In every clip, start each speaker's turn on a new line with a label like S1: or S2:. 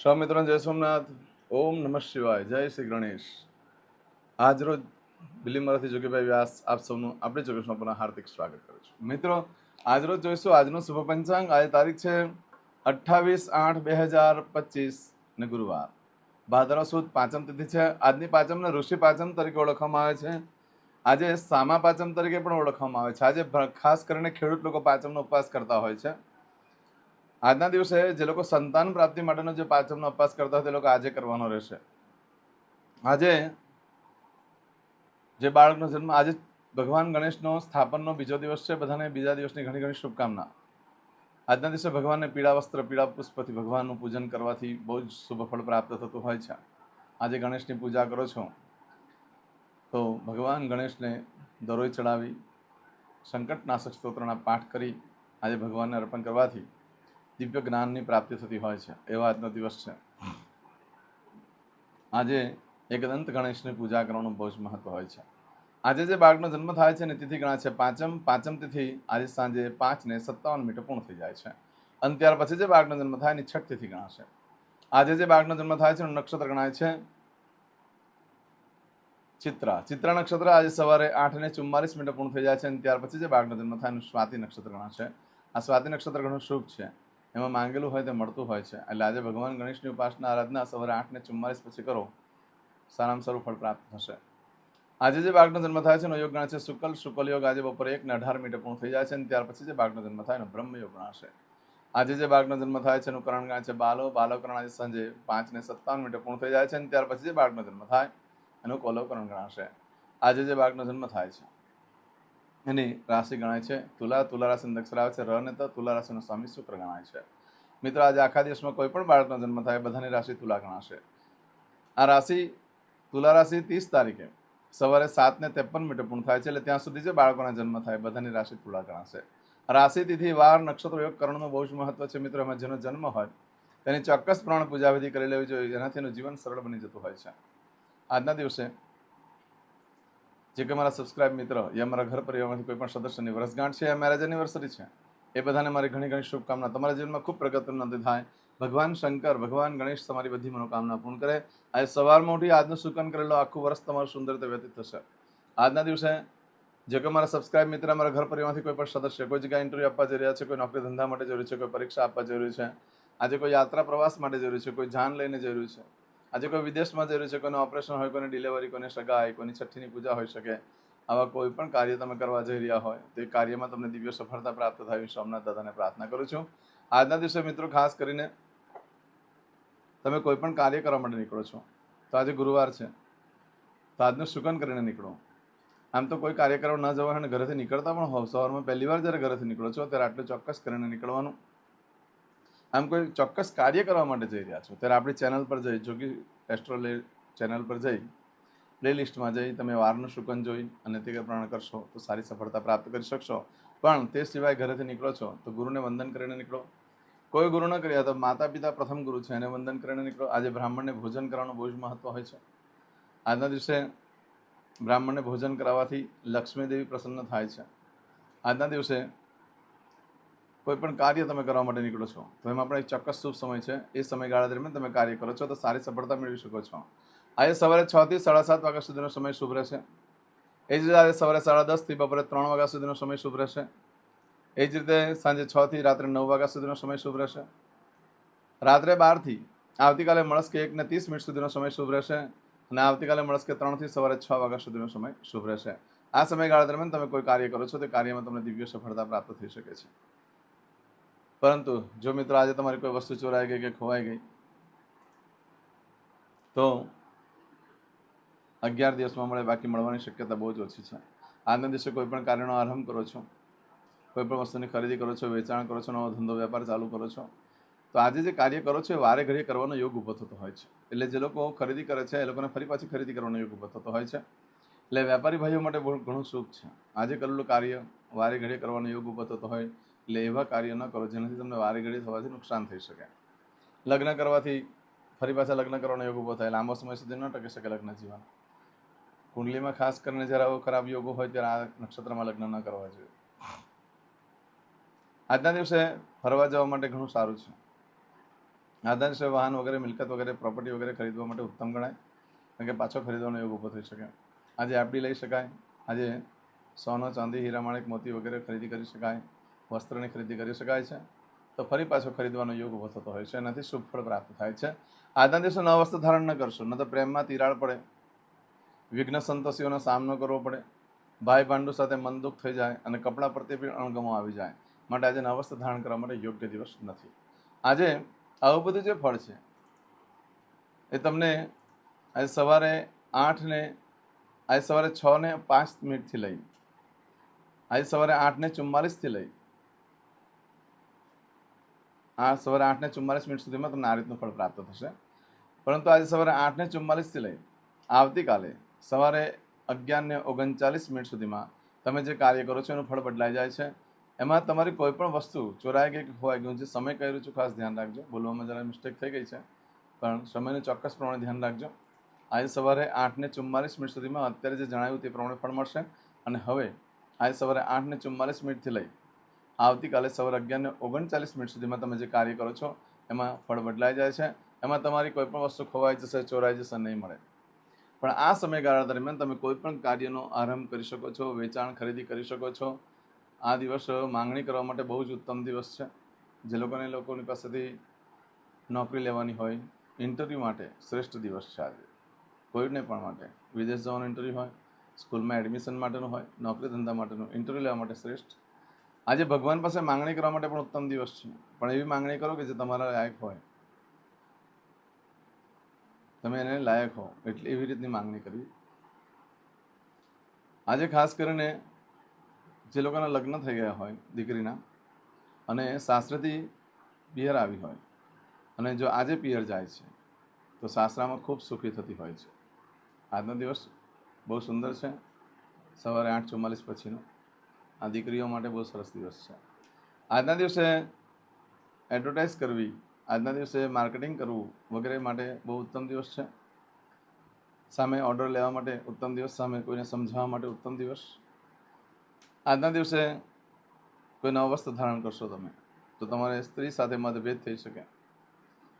S1: સૌ મિત્રો જય સોમનાથ. ઓમ નમઃ શિવાય. જય શ્રી ગણેશ. આજરોજ બિલીમરાથી જોગીભાઈ વ્યાસ આપ સૌનું આપણે જોગેશમાં પણ હાર્દિક સ્વાગત કરું છું. મિત્રો આજરોજ જોઈશું આજનું શુભ પંચાંગ. આજે તારીખ છે અઠ્ઠાવીસ આઠ બે હજાર પચીસ ને ગુરુવાર. ભાદરવ સુદ પાંચમ તિથિ છે. આજની પાંચમને ઋષિ પાંચમ તરીકે ઓળખવામાં આવે છે. આજે સામા પાંચમ તરીકે પણ ઓળખવામાં આવે છે. આજે ખાસ કરીને ખેડૂત લોકો પાંચમનો ઉપવાસ કરતા હોય છે. આજના દિવસે જે લોકો સંતાન પ્રાપ્તિ માટેનો જે પાંચમનો અપાસ કરતા હોય તે લોકો આજે કરવાનો રહેશે. આજે જે બાળકનો જન્મ, આજે ભગવાન ગણેશનો સ્થાપનનો બીજો દિવસ છે, બધાને બીજા દિવસની ઘણી ઘણી શુભકામના. આજના દિવસે ભગવાનને પીળા વસ્ત્ર, પીળા પુષ્પથી ભગવાનનું પૂજન કરવાથી બહુ જ શુભ ફળ પ્રાપ્ત થતું હોય છે. આજે ગણેશની પૂજા કરો છો, તો ભગવાન ગણેશને દરોઈ ચડાવી, સંકટનાશક સ્તોત્રના પાઠ કરી, આજે ભગવાનને અર્પણ કરવાથી દિવ્ય જ્ઞાનની પ્રાપ્તિ થતી હોય છે. એવો આજનો દિવસ છે. આજે એકદંત ગણેશની પૂજા કરવાનું બહુ જ મહત્વ હોય છે. આજે જે બાળકનો જન્મ થાય છે ને તિથિ ગણા છે પાંચમ પાંચમ તિથિ આજે સાંજે પાંચ ને સત્તાવન મીટર પૂર્ણ થઈ જાય છે. અને ત્યાર પછી જે બાળકનો જન્મ થાય એની છઠ તિથિ ગણાશે. આજે જે બાળકનો જન્મ થાય છે એનું નક્ષત્ર ગણાય છે. ચિત્રા. ચિત્રા નક્ષત્ર આજે સવારે આઠ ને ચુમ્માલીસ મિનિટ પૂર્ણ થઈ જાય છે અને ત્યાર પછી જે બાળકનો જન્મ થાય એનું સ્વાતિ નક્ષત્ર ગણાશે. આ સ્વાતિ નક્ષત્ર ઘણું શુભ છે. એમાં માંગેલું હોય તે મળતું હોય છે. એટલે આજે ભગવાન ગણેશની ઉપાસના આરાધના સવારે આઠને ચુમ્માલીસ પછી કરો. સારામાં સારું ફળ પ્રાપ્ત થશે. આજે જે બાળકનો જન્મ થાય છે એનો યોગ ગણાશે શુકલ. શુકલ યોગ આજે બપોરે એકને અઢાર મિનિટે પૂર્ણ થઈ જાય છે અને ત્યાર પછી જે બાળકનો જન્મ થાય એનો બ્રહ્મ યોગ ગણાશે. આજે જે બાળકનો જન્મ થાય છે એનું કરણ ગણાય છે બાલો. બાલકરણ આજે સાંજે પાંચને સત્તાવન મિનિટે પૂર્ણ થઈ જાય છે અને ત્યાર પછી જે બાળકનો જન્મ થાય એનું કોલવકરણ ગણાશે. આજે જે બાળકનો જન્મ થાય છે એની રાશિ ગણાય છે. તુલા તુલા રાશિ અક્ષર આવે છે. ર ને તો તુલા રાશિનો સ્વામી શુક્ર ગણાય છે. મિત્રો, આજે આખા દિવસમાં કોઈ પણ બાળકનો જન્મ થાય, બધાની રાશિ તુલા ગણાશે. આ રાશિ તુલા રાશિ ત્રીસ તારીખે સવારે સાત ને ત્રેપન મિનિટે પૂર્ણ થાય છે, એટલે ત્યાં સુધી જે બાળકોના જન્મ થાય, બધાની રાશિ તુલા ગણાશે. રાશિ તિથિ, વાર, નક્ષત્ર યોગ કરણનું બહુ જ મહત્વ છે. મિત્રો, એમાં જેનો જન્મ હોય, તેની ચોક્કસ પ્રમાણે પૂજાવિધિ કરી લેવી જોઈએ, જેનાથી એનું જીવન સરળ બની જતું હોય છે. આજના દિવસે જે કે મારા સબસ્ક્રાઇબ મિત્ર યા મારા ઘર પરિવારમાંથી કોઈ પણ સદસ્યની વર્ષગાંઠ છે યા મેરેજ એનિવર્સરી છે. એ બધાને મારી ઘણી ઘણી શુભકામના. તમારા જીવનમાં ખૂબ પ્રગતિનો નંદ થાય. ભગવાન શંકર, ભગવાન ગણેશ તમારી બધી મનોકામના પૂર્ણ કરે. આજે સવારમાં ઉઠી આજનું સુકન કરેલો આખું વર્ષ તમારું સુંદર રીતે વ્યતીત થશે. આજના દિવસે જે કે મારા સબસ્ક્રાઇબ મિત્ર, મારા ઘર પરિવારમાંથી કોઈ પણ સદસ્ય કોઈ જગ્યાએ ઇન્ટરવ્યૂ આપવા જઈ રહ્યા છે, કોઈ નોકરી ધંધા માટે જરૂરી છે, કોઈ પરીક્ષા આપવા જરૂરી છે, આજે કોઈ યાત્રા પ્રવાસ માટે જરૂરી છે, કોઈ જાન લઈને જરૂરી છે આજે કોઈ વિદેશમાં જઈ રહ્યું છે, કોઈનું ઓપરેશન હોય, કોઈની ડિલિવરી કોઈની સગાઈ, કોઈની છઠ્ઠીની પૂજા હોઈ શકે, આવા કોઈ પણ કાર્ય તમે કરવા જઈ રહ્યા હોય, તો એ કાર્યમાં તમને દિવ્ય સફળતા પ્રાપ્ત થાય એવી સોમનાથ દાદાને પ્રાર્થના કરું છું. આજના દિવસે મિત્રો ખાસ કરીને તમે કોઈ પણ કાર્ય કરવા માટે નીકળો છો, તો આજે ગુરુવાર છે, તો આજનું સુકન કરીને નીકળો. આમ તો કોઈ કાર્ય કરવા ન જવાનું ઘરેથી નીકળતા પણ હોવ, સવારમાં પહેલી વાર જ્યારે ઘરેથી નીકળો છો, ત્યારે આટલું ચોક્કસ કરીને નીકળવાનું આમ કોઈ ચોક્કસ કાર્ય કરવા માટે જઈ રહ્યા છો. ત્યારે આપણી ચેનલ પર જઈ જોગી એસ્ટ્રોલે ચેનલ પર જઈ પ્લે લિસ્ટમાં જઈ, તમે વારનું શુકન જોઈ અને તે પ્રમાણે કરશો, તો સારી સફળતા પ્રાપ્ત કરી શકશો. પણ તે સિવાય ઘરેથી નીકળો છો, તો ગુરુને વંદન કરીને નીકળો. કોઈ ગુરુ ન કર્યા તો માતા પિતા પ્રથમ ગુરુ છે, એને વંદન કરીને નીકળો. આજે બ્રાહ્મણને ભોજન કરવાનું બહુ જ મહત્વ હોય છે. આજના દિવસે બ્રાહ્મણને ભોજન કરાવવાથી લક્ષ્મી દેવી પ્રસન્ન થાય છે. આજના દિવસે કોઈ પણ કાર્ય તમે કરવા માટે નીકળો છો. તો એમાં પણ એક ચોક્કસ શુભ સમય છે. એ સમયગાળા દરમિયાન તમે કાર્ય કરો છો. તો સારી સફળતા મેળવી શકો છો. આજે સવારે છ થી સાડા સાત વાગ્યા સુધીનો સમય શુભ રહેશે. એ જ રીતે આજે સવારે સાડા દસથી બપોરે ત્રણ વાગ્યા સુધીનો સમય શુભ રહેશે. એ જ રીતે સાંજે છ થી રાત્રે નવ વાગ્યા સુધીનો સમય શુભ રહેશે. રાત્રે બારથી આવતીકાલે મળસ્કે એક ને ત્રીસ મિનિટ સુધીનો સમય શુભ રહેશે અને આવતીકાલે મળસ્કે ત્રણથી સવારે છ વાગ્યા સુધીનો સમય શુભ રહેશે. આ સમયગાળા દરમિયાન તમે કોઈ કાર્ય કરો છો, તે કાર્યમાં તમને દિવ્ય સફળતા પ્રાપ્ત થઈ શકે છે. પરંતુ જો મિત્રો આજે તમારી કોઈ વસ્તુ ચોરાઈ ગઈ કે ખોવાઈ ગઈ, તો અગિયાર દિવસમાં મળે બાકી મળવાની શક્યતા બહુ જ ઓછી છે. આજના દિવસે કોઈ પણ કાર્યનો આરંભ કરો છો, કોઈ પણ વસ્તુની ખરીદી કરો છો, વેચાણ કરો છો, નવો ધંધો, વેપાર ચાલુ કરો છો, તો આજે જે કાર્ય કરો છો એ વારે ઘડીએ કરવાનો યોગ ઊભો થતો હોય છે. એટલે જે લોકો ખરીદી કરે છે એ લોકોને ફરી પાછી ખરીદી કરવાનો યોગ ઊભો થતો હોય છે. એટલે વેપારી ભાઈઓ માટે બહુ ઘણું સુખ છે. આજે કરેલું કાર્ય વારે ઘડીએ કરવાનો યોગ ઊભો થતો હોય એટલે એવા કાર્ય ન કરો જેનાથી તમને વારે ઘડી થવાથી નુકસાન થઈ શકે. લગ્ન કરવાથી ફરી પાછા લગ્ન કરવાનો યોગ ઊભો થાય. લાંબો સમય સુધી ન ટકી શકે લગ્ન જીવન. કુંડલીમાં ખાસ કરીને જ્યારે આવો ખરાબ યોગો હોય ત્યારે આ નક્ષત્રમાં લગ્ન ન કરવા જોઈએ. આજના દિવસે ફરવા જવા માટે ઘણું સારું છે. આજના દિવસે વાહન વગેરે, મિલકત વગેરે પ્રોપર્ટી વગેરે ખરીદવા માટે ઉત્તમ ગણાય. કારણ કે પાછો ખરીદવાનો યોગ ઊભો થઈ શકે. આજે એફડી લઈ શકાય. આજે સોનો, ચાંદી, હીરા, માણેક, મોતી વગેરે ખરીદી કરી શકાય. વસ્ત્રની ખરીદી કરી શકાય છે. તો ફરી પાછો ખરીદવાનો યોગ ઊભો થતો હોય છે એનાથી શુભ ફળ પ્રાપ્ત થાય છે. આજના દિવસે નવા વસ્ત્ર ધારણ ન કરશો, ન તો પ્રેમમાં તિરાડ પડે. વિઘ્ન સંતોષીઓનો સામનો કરવો પડે. ભાઈ ભાંડુ સાથે મન દુઃખ થઈ જાય અને કપડાં પ્રત્યે પણ અણગમો આવી જાય. માટે આજે નવા વસ્ત્ર ધારણ કરવા માટે યોગ્ય દિવસ નથી. આજે આવું બધું જે ફળ છે, એ તમને આજે સવારે આઠને, આજે સવારે છ ને પાંચ મિનિટથી લઈ, આજે સવારે આઠને ચુમ્માલીસથી લઈ આ સવારે આઠને ચુમ્માલીસ મિનિટ સુધીમાં તમને આ રીતનું ફળ પ્રાપ્ત થશે. પરંતુ આજે સવારે આઠને ચુમ્માલીસથી લઈ આવતીકાલે સવારે અગિયારને ઓગણચાલીસ મિનિટ સુધીમાં તમે જે કાર્ય કરો છો એનું ફળ બદલાઈ જાય છે. એમાં તમારી કોઈ પણ વસ્તુ ચોરાઈ ગઈ કે ખોવાઈ ગયું જે સમય કર્યું છું ખાસ ધ્યાન રાખજો. બોલવામાં જરા મિસ્ટેક થઈ ગઈ છે, પણ સમયનું ચોક્કસ પ્રમાણે ધ્યાન રાખજો. આજે સવારે આઠને ચુમ્માલીસ મિનિટ સુધીમાં અત્યારે જે જણાવ્યું તે પ્રમાણે ફળ મળશે. અને હવે આજે સવારે આઠને ચુમ્માલીસ મિનિટથી લઈ આવતીકાલે સવારે અગિયારને ઓગણચાલીસ મિનિટ સુધીમાં તમે જે કાર્ય કરો છો, એમાં ફળ બદલાઈ જાય છે. એમાં તમારી કોઈ પણ વસ્તુ ખોવાઈ જશે, ચોરાઈ જશે, નહીં મળે. પણ આ સમયગાળા દરમિયાન તમે કોઈ પણ કાર્યનો આરંભ કરી શકો છો, વેચાણ ખરીદી કરી શકો છો. આ દિવસ માંગણી કરવા માટે બહુ જ ઉત્તમ દિવસ છે. જે લોકોને લોકોની પાસેથી નોકરી લેવાની હોય, ઇન્ટરવ્યૂ માટે શ્રેષ્ઠ દિવસ છે આજે. કોઈને પણ માટે. વિદેશ જવાનું ઇન્ટરવ્યૂ હોય, સ્કૂલમાં એડમિશન માટેનું હોય, નોકરી ધંધા માટેનું, ઇન્ટરવ્યૂ લેવા માટે શ્રેષ્ઠ આજે ભગવાન પાસે માંગણી કરવા માટે પણ ઉત્તમ દિવસ છે. પણ એવી માંગણી કરો કે જે તમારા લાયક હોય. તમે એને લાયક હો એટલે એવી રીતની માંગણી કરવી. આજે ખાસ કરીને જે લોકોના લગ્ન થઈ ગયા હોય દીકરીના અને સાસરેથી પિયર આવી હોય અને જો આજે પિયર જાય છે, તો સાસરામાં ખૂબ સુખી થતી હોય છે. આજનો દિવસ બહુ સુંદર છે. સવારે આઠ ચુમ્માલીસ પછીનો. આ દીકરીઓ માટે બહુ સરસ દિવસ છે. આજના દિવસે એડવર્ટાઇઝ કરવી, આજના દિવસે માર્કેટિંગ કરવું વગેરે માટે બહુ ઉત્તમ દિવસ છે. સામે ઓર્ડર લેવા માટે ઉત્તમ દિવસ, સામે કોઈને સમજાવવા માટે ઉત્તમ દિવસ. આજના દિવસે કોઈ નવા વસ્ત્ર ધારણ કરશો તમે, તો તમારે સ્ત્રી સાથે મતભેદ થઈ શકે.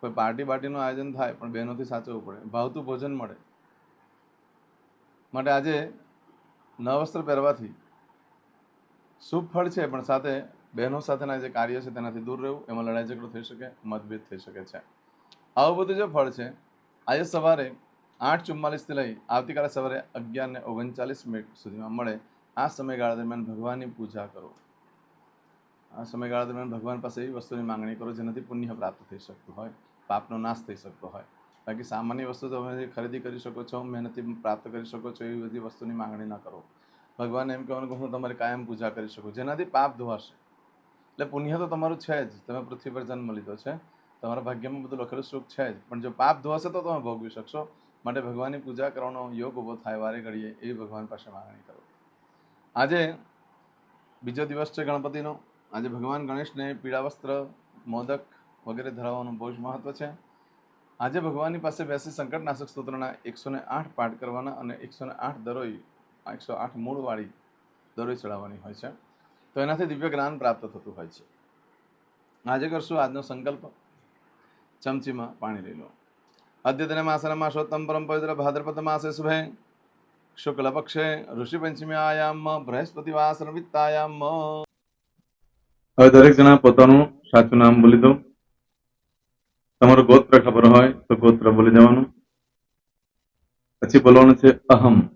S1: કોઈ પાર્ટી બાર્ટીનું આયોજન થાય, પણ બહેનોથી સાચવવું પડે, ભાવતું ભોજન મળે. માટે આજે નવા વસ્ત્ર પહેરવાથી શુભ ફળ છે? પણ સાથે બહેનો સાથેના જે કાર્ય છે તેનાથી દૂર રહેવું, એમાં લડાઈ ઝઘડો થઈ શકે, મતભેદ થઈ શકે છે. આવું બધું જે ફળ છે, આજે સવારે આઠ ચુમ્માલીસથી લઈ આવતીકાલે સવારે અગિયાર ને ઓગણચાલીસ મિનિટ સુધીમાં મળે આ સમયગાળા દરમિયાન ભગવાનની પૂજા કરો. આ સમયગાળા દરમિયાન ભગવાન પાસે એવી વસ્તુની માંગણી કરો જેનાથી પુણ્ય પ્રાપ્ત થઈ શકતું હોય, પાપનો નાશ થઈ શકતો હોય. બાકી સામાન્ય વસ્તુ તમે ખરીદી કરી શકો છો મહેનતથી પ્રાપ્ત કરી શકો છો, એવી બધી વસ્તુની માંગણી ન કરો. ભગવાનને એમ કહેવાનું કે હું તમારી કાયમ પૂજા કરી શકું, જેનાથી પાપ ધોવાશે. એટલે પુણ્ય તો તમારું છે જ. તમે પૃથ્વી પર જન્મ લીધો છે. તમારા ભાગ્યમાં બધું લખેલું સુખ છે જ. પણ જો પાપ ધોવાશે તો તમે ભોગવી શકશો. માટે ભગવાનની પૂજા કરવાનો યોગ ઊભો થાય, વારે ઘડીએ એવી ભગવાન પાસે માગણી કરો. આજે બીજો દિવસ છે ગણપતિનો. આજે ભગવાન ગણેશને પીળા વસ્ત્ર, મોદક વગેરે ધરાવવાનું બહુ જ મહત્વ છે. આજે ભગવાનની પાસે બેસી સંકટનાશક સ્તોત્રના એકસો ને આઠ પાઠ કરવાના અને એકસો ને આઠ દરોઈ એકસો આઠ મૂળવાળી દરોઈ ચડાવવાની હોય છે. તો એનાથી દિવ્ય જ્ઞાન પ્રાપ્ત થતું હોય છે. આજે કરશું આજનો સંકલ્પ. ચમચીમાં પાણી લઈ લો. અદ્યતન માસના માસોત્તમ પરમ પવિત્ર ભાદ્રપદ માસે શુભે. શુક્લ પક્ષે ઋષિ પંચમીયાયામ બૃહસ્પતિવાસન વિત્તાયામ. હવે દરેક જણા પોતાનું સાચું નામ બોલી દો. તમારું ગોત્ર ખબર હોય તો ગોત્ર બોલી દેવાનું. પછી બોલવાનું છે અહમ.